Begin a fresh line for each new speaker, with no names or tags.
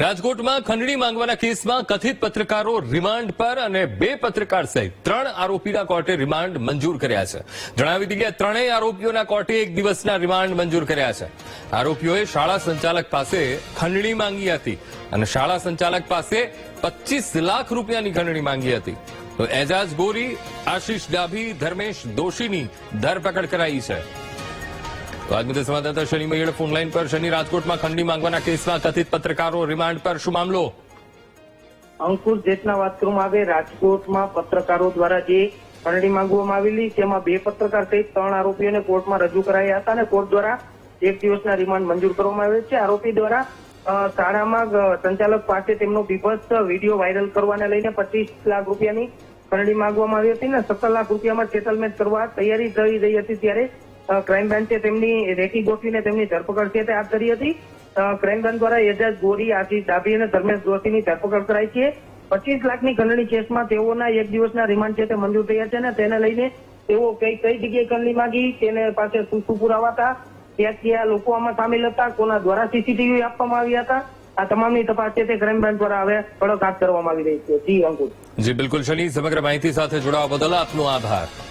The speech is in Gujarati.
રાજકોટમાં ખંડણી માંગવાના કેસમાં કથિત પત્રકારો રિમાન્ડ પર અને બે પત્રકાર સહિત ત્રણ આરોપીના કોર્ટે રિમાન્ડ મંજૂર કર્યા છે. જણાવી દઈએ, ત્રણેય આરોપીઓના કોર્ટે એક દિવસના રિમાન્ડ મંજૂર કર્યા છે. આરોપીઓએ શાળા સંચાલક પાસે ખંડણી માંગી હતી અને શાળા સંચાલક પાસે પચીસ લાખ રૂપિયાની ખંડણી માંગી હતી. તો એજાજ ગોરી, આશીષ ડાભી, ધર્મેશ દોશીની ધરપકડ કરાઈ છે. મુદ્દે સંવાદદાતા શનિ મહિડ ફોનલાઈન પર, શનિ રાજકોટમાં ખંડણી માંગવાના કેસમાં કથિત પત્રકારો રિમાન્ડ પર શું મામલો?
અંકુર જેટના વાત કરવામાં આવે રાજકોટમાં પત્રકારો દ્વારા જે ખંડણી માંગવામાં આવેલી, તેમાં બે પત્રકાર સહિત ત્રણ આરોપીઓને કોર્ટમાં રજૂ કરાયા હતા અને કોર્ટ દ્વારા એક દિવસના રિમાન્ડ મંજૂર કરવામાં આવેલ છે. આરોપી દ્વારા શાળામાં સંચાલક પાસે તેમનો બીભત્સ વીડિયો વાયરલ કરવાને લઈને પચીસ લાખ રૂપિયાની ખંડણી માંગવામાં આવી હતી અને સત્તર લાખ રૂપિયામાં સેટલમેન્ટ કરવા તૈયારી થઈ રહી હતી ત્યારે ક્રાઇમ બ્રાન્ચે તેમની રેકી ગોઠવીને તેમની ધરપકડ છે તે હાથ ધરી હતી. ક્રાઇમ બ્રાન્ચ દ્વારા એજાજ ગોરી આશીષ ડાભી અને ધર્મેશ દોશીની ધરપકડ કરાઈ છે. પચીસ લાખની ખંડણી કેસમાં તેઓના એક દિવસના રિમાન્ડ છે તે મંજૂર થયા છે અને તેને લઈને તેઓ કઈ કઈ જગ્યાએ ખંડણી માંગી તેને પાસે શું શું પુરાવા હતા ક્યાં ક્યાં લોકો આમાં સામેલ હતા, કોના દ્વારા સીસીટીવી આપવામાં આવ્યા હતા, આ તમામની તપાસ છે તે ક્રાઇમ બ્રાન્ચ દ્વારા હવે કડક હાથ કરવામાં આવી રહી છે. જી અંકુર.
જી, બિલકુલ, શનિ, સમગ્ર માહિતી સાથે જોડાવા બદલ આપનો આભાર.